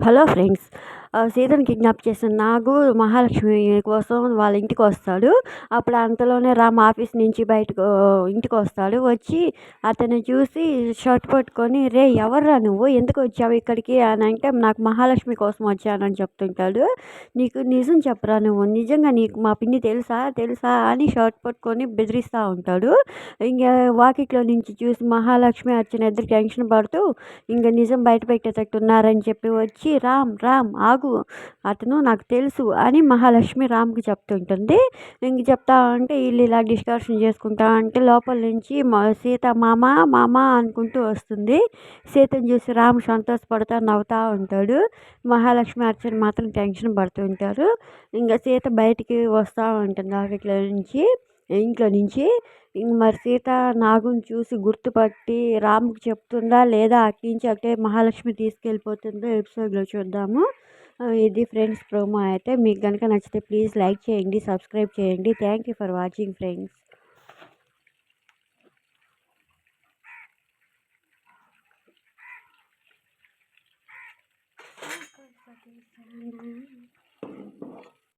Hello friends సీతను kidnap చేసిన నాగు మహాలక్ష్మి కోసం వాళ్ళ ఇంటికి వస్తాడు. అప్పుడు అంతలోనే రామ్ ఆఫీస్ నుంచి బయటకు ఇంటికి వస్తాడు. వచ్చి అతన్ని చూసి షర్ట్ పట్టుకొని రే ఎవర్రా నువ్వు? ఎందుకు వచ్చావు ఇక్కడికి? అని అంటే నాకు మహాలక్ష్మి కోసం వచ్చానని చెప్తుంటాడు. నీకు నిజం చెప్పరా నువ్వు? నిజంగా నీకు మా పిన్ని తెలుసా? తెలుసా? అని షర్ట్ పట్టుకొని బెదిరిస్తూ ఉంటాడు. ఇంకా వాకిట్లో నుంచి చూసి మహాలక్ష్మి వచ్చిన ఇద్దరు టెన్షన్ పడుతూ ఇంకా నిజం బయట పెట్టేటట్టు ఉన్నారని చెప్పి వచ్చి రామ్ రామ్ ఆగు అతను నాకు తెలుసు అని మహాలక్ష్మి రామ్కి చెప్తుంటుంది ఇంక చెప్తా ఉంటే వీళ్ళు ఇలా డిస్కషన్ చేసుకుంటా అంటే లోపల నుంచి మా సీత మామ మామ అనుకుంటూ వస్తుంది. సీతను చూసి రామ్ సంతోషపడతా నవ్వుతూ ఉంటాడు. మహాలక్ష్మి అర్చన మాత్రం టెన్షన్ పడుతూ ఉంటారు. ఇంకా సీత బయటికి వస్తూ ఉంటుంది ఆఫీస్లో నుంచి ఇంట్లో నుంచి. ఇంక మరి సీత నాగుని చూసి గుర్తుపట్టి రాముకి చెప్తుందా లేదా అట్నుంచి అట్టే మహాలక్ష్మి తీసుకెళ్ళిపోతుందో ఎపిసోడ్లో చూద్దాము. ఇది ఫ్రెండ్స్ ప్రోమో అయితే మీకు కనుక నచ్చితే ప్లీజ్ లైక్ చేయండి సబ్స్క్రైబ్ చేయండి. Thank you for watching friends